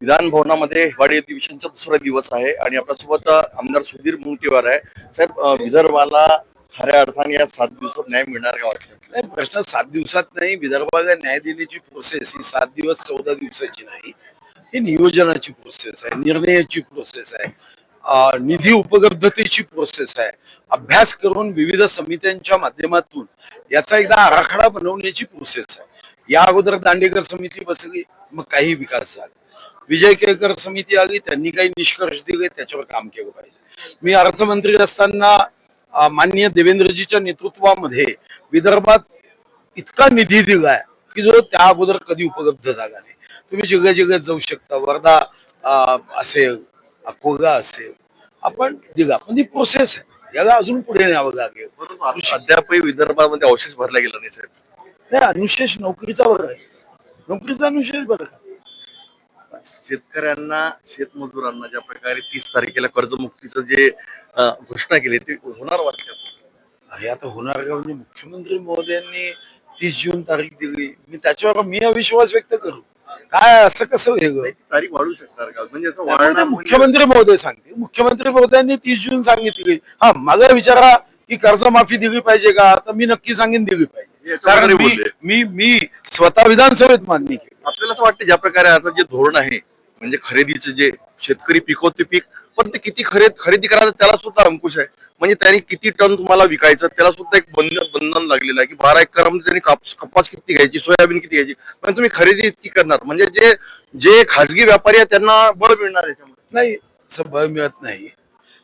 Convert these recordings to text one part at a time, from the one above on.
विधान भवनामध्ये हिवाळी अधिवेशनचा दुसरा दिवस आहे आणि आपल्यासोबत आमदार सुधीर मुंगटीवार आहे. साहेब विदर्भाला खऱ्या अर्थाने या सात दिवसात न्याय मिळणार का वाटतं? नाही प्रश्न सात दिवसात नाही. विदर्भाला न्याय देण्याची प्रोसेस ही सात दिवस चौदा दिवसाची नाही. ही नियोजनाची प्रोसेस आहे निर्णयाची प्रोसेस आहे निधी उपलब्धतेची प्रोसेस आहे. अभ्यास करून विविध समित्यांच्या माध्यमातून याचा एकदा आराखडा बनवण्याची प्रोसेस आहे. या अगोदर दांडेकर समिती बसली मग काही विकास झाला. विजय केळकर समिती आली त्यांनी काही निष्कर्ष दिले त्याच्यावर काम केलं पाहिजे. मी अर्थमंत्री असताना अं, माननीय देवेंद्रजीच्या नेतृत्वामध्ये विदर्भात इतका निधी दिलाय की जो त्या अगोदर कधी उपलब्ध झाला नाही. तुम्ही जिल्ह्या जिल्ह्यात जाऊ शकता वर्धा असेल अकोला असेल आपण दिला. पण ही प्रोसेस आहे. याला अजून पुढे न्यावं लागेल. अद्यापही विदर्भामध्ये अवशेष भरला गेला नाही साहेब. नाही अनुशेष नोकरीचा वर्ग आहे. नोकरीचा अनुशेष बरं शेतकऱ्यांना शेतमजुरांना ज्या प्रकारे तीस तारखेला कर्जमुक्तीचं जे घोषणा केली ते होणार वाटतं? हे आता होणार का? म्हणजे मुख्यमंत्री महोदयांनी तीस जून तारीख दिली. मी त्याच्यावर मी अविश्वास व्यक्त करू. काय असं कसं ती तारीख वाढू शकणार का? म्हणजे मुख्यमंत्री महोदय सांगते मुख्यमंत्री महोदयांनी तीस जून सांगितली. हा मला विचारा की कर्जमाफी दिली पाहिजे का? तर मी नक्की सांगेन दिली पाहिजे. कारण मी. मी मी स्वतः विधानसभेत मान्य केली. आपल्याला असं वाटतं ज्या प्रकारे आता जे धोरण आहे म्हणजे खरेदीचं जे शेतकरी पिकवते पीक पण ते किती खरेद खरेदी करायचं त्याला सुद्धा अंकुश आहे. म्हणजे त्यांनी किती टन तुम्हाला विकायचं त्याला सुद्धा एक बंधन बंधन लागलेलं आहे की बारा एकरामध्ये त्यांनी कापूस कपास किती घ्यायची सोयाबीन किती घ्यायची. पण तुम्ही खरेदी इतकी करणार. म्हणजे जे जे खासगी व्यापारी आहेत त्यांना बळ मिळणार आहे त्यामुळे. नाही असं बळ मिळत नाही.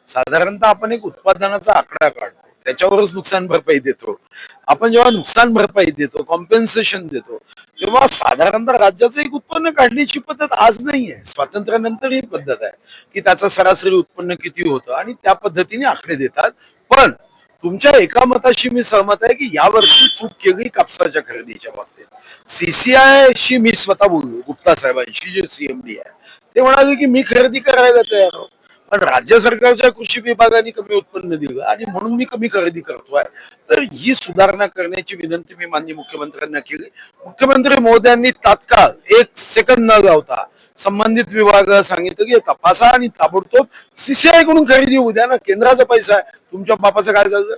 साधारणतः आपण एक उत्पादनाचा आकडा काढतो. त्याच्यावरच नुकसान भरपाई देतो. आपण जेव्हा नुकसान भरपाई देतो कॉम्पेन्सेशन देतो तेव्हा साधारणतः राज्याचं एक उत्पन्न काढण्याची पद्धत आज नाही आहे स्वातंत्र्यानंतर ही पद्धत आहे की त्याचं सरासरी उत्पन्न किती होतं आणि त्या पद्धतीने आकडे देतात. पण तुमच्या एका मताशी मी सहमत आहे की यावर्षी चूक केली कापसाच्या खरेदीच्या बाबतीत. सीसीआय शी मी स्वतः बोललो गुप्ता साहेबांशी जे सीएमडी आहे. ते म्हणाले की मी खरेदी करायला तयार आहो पण राज्य सरकारच्या कृषी विभागाने कमी उत्पन्न दिलं आणि म्हणून मी कमी खरेदी करतोय. तर ही सुधारणा करण्याची विनंती मी माननीय मुख्यमंत्र्यांना केली. मुख्यमंत्री महोदयांनी तात्काळ एक सेकंद न लावता संबंधित विभाग सांगितलं की तपासा आणि ताबडतोब सीसीआयकडून खरेदी होऊ द्या ना. केंद्राचा पैसा आहे. तुमच्या बापाचं काय झालं?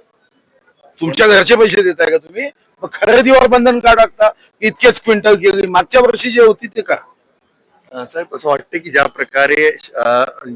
तुमच्या घरचे पैसे देताय का तुम्ही? मग खरेदीवर बंधन का टाकता? इतकेच क्विंटल केली. मागच्या वर्षी जे होती ते का साहेब असं वाटतं की ज्या प्रकारे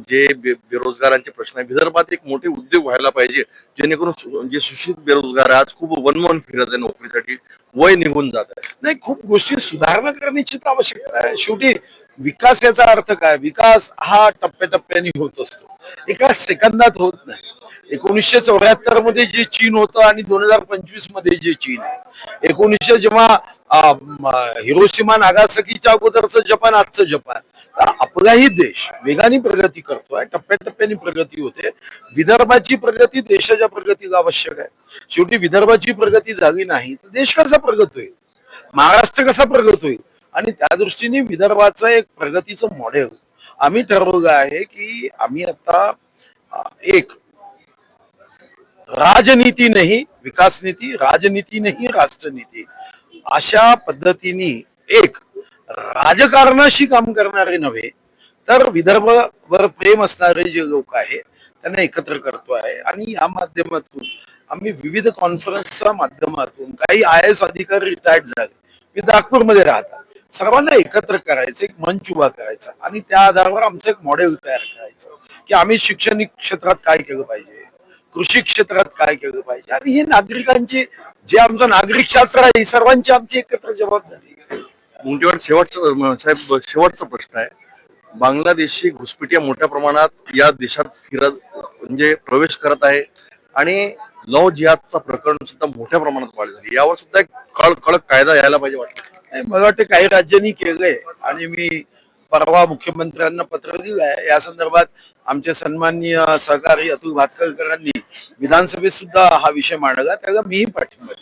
जे बेरोजगारांचे प्रश्न आहे विदर्भात एक मोठे उद्योग व्हायला पाहिजे जेणेकरून जे म्हणजे सुशिक्षित बेरोजगार आज खूप वनवन फिरत आहे नोकरीसाठी वय निघून जात आहे. नाही खूप गोष्टी सुधारणा करण्याची आवश्यकता आहे. शेवटी विकास याचा अर्थ काय? विकास हा टप्प्याटप्प्याने होत असतो. एका सेकंदात होत नाही. एकोणीसशे चौऱ्याहत्तरमध्ये जे चीन होतं आणि दोन हजार पंचवीसमध्ये जे चीन आहे. एकोणीसशे जेव्हा हिरोशिमा नागासाकीच्या अगोदरचं जपान आजचं जपान. आपलाही देश वेगाने प्रगती करतोय टप्प्याटप्प्याने प्रगती होते. विदर्भाची प्रगती देशाच्या प्रगतीला आवश्यक आहे. शेवटी विदर्भाची प्रगती झाली नाही तर देश कसा प्रगत होईल? महाराष्ट्र कसा प्रगत होईल? आणि त्या दृष्टीने विदर्भाचं एक प्रगतीचं मॉडेल आम्ही ठरवलं आहे की आम्ही आता एक राजनीती नाही विकास नीती राजनीती नाही राष्ट्रनीती. अशा पद्धतीने एक राजकारणाशी काम करणारे नव्हे तर विदर्भावर प्रेम असणारे जे लोक आहे त्यांना एकत्र करतो आहे. आणि या माध्यमातून आम्ही विविध कॉन्फरन्सच्या माध्यमातून काही आय एस अधिकारी रिटायर्ड झाले. मी नागपूरमध्ये राहतात सर्वांना एकत्र करायचं एक मंच उभा करायचा. आणि त्या आधारावर आमचं एक मॉडेल तयार करायचं की आम्ही शैक्षणिक क्षेत्रात काय केलं पाहिजे. कृषी क्षेत्रात काय केलं पाहिजे? आणि ही नागरिकांची जे आमचं नागरिक शास्त्र आहे ही सर्वांची आमची एकत्र जबाबदारी आहे. मुंटीवाड शेवटचा साहेब शेवटचा प्रश्न आहे. बांगलादेशी घुसपेटिया मोठ्या प्रमाणात या देशात फिरत म्हणजे प्रवेश करत आहे आणि लव जिहादचा प्रकरण सुद्धा मोठ्या प्रमाणात वाढ झाली. यावर सुद्धा एक कळ कडक कायदा यायला पाहिजे वाटतं. मला वाटतं काही राज्यांनी केलंय. आणि मी परवा मुख्यमंत्र्यांना पत्र दिलं आहे या संदर्भात आमचे सन्माननीय सहकारी अतुल भातकरकरांनी विधानसभेत सुद्धा हा विषय मांडला. त्याला मीही पाठिंबा